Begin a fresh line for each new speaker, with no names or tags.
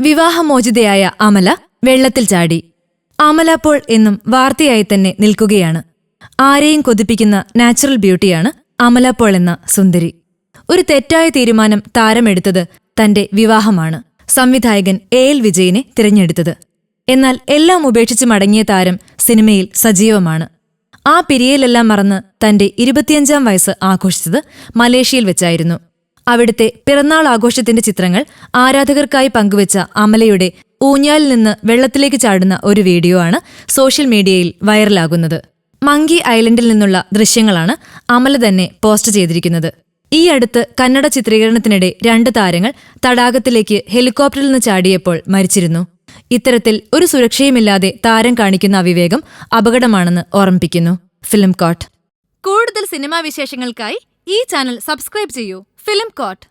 വിവാഹമോചിതയായ അമല വെള്ളത്തിൽ ചാടി. അമല പോൾ എന്നും വാർത്തയായി തന്നെ നിൽക്കുകയാണ്. ആരെയും കൊതിപ്പിക്കുന്ന നാച്ചുറൽ ബ്യൂട്ടിയാണ് അമല പോൾ എന്ന സുന്ദരി. ഒരു തെറ്റായ തീരുമാനം താരമെടുത്തത് തന്റെ വിവാഹമാണ്. സംവിധായകൻ എ എൽ വിജയനെ തിരഞ്ഞെടുത്തത്. എന്നാൽ എല്ലാം ഉപേക്ഷിച്ച് മടങ്ങിയ താരം സിനിമയിൽ സജീവമാണ്. ആ പിരിയലെല്ലാം മറന്ന് തന്റെ ഇരുപത്തിയഞ്ചാം വയസ്സ് ആഘോഷിച്ചത് മലേഷ്യയിൽ വെച്ചായിരുന്നു. അവിടുത്തെ പിറന്നാൾ ആഘോഷത്തിന്റെ ചിത്രങ്ങൾ ആരാധകർക്കായി പങ്കുവച്ച അമലയുടെ ഊഞ്ഞാലിൽ നിന്ന് വെള്ളത്തിലേക്ക് ചാടുന്ന ഒരു വീഡിയോ ആണ് സോഷ്യൽ മീഡിയയിൽ വൈറലാകുന്നത്. മങ്കി ഐലൻഡിൽ നിന്നുള്ള ദൃശ്യങ്ങളാണ് അമല തന്നെ പോസ്റ്റ് ചെയ്തിരിക്കുന്നത്. ഈ അടുത്ത് കന്നഡ ചിത്രീകരണത്തിനിടെ രണ്ട് താരങ്ങൾ തടാകത്തിലേക്ക് ഹെലികോപ്റ്ററിൽ നിന്ന് ചാടിയപ്പോൾ മരിച്ചിരുന്നു. ഇത്തരത്തിൽ ഒരു സുരക്ഷയുമില്ലാതെ താരം കാണിക്കുന്ന അവിവേകം അപകടമാണെന്ന് ഓർമ്മിപ്പിക്കുന്നു. ഫിലിം കോട്ട് കൂടുതൽ സിനിമാ വിശേഷങ്ങൾക്കായി ഈ ചാനൽ സബ്സ്ക്രൈബ് ചെയ്യൂ. Film coat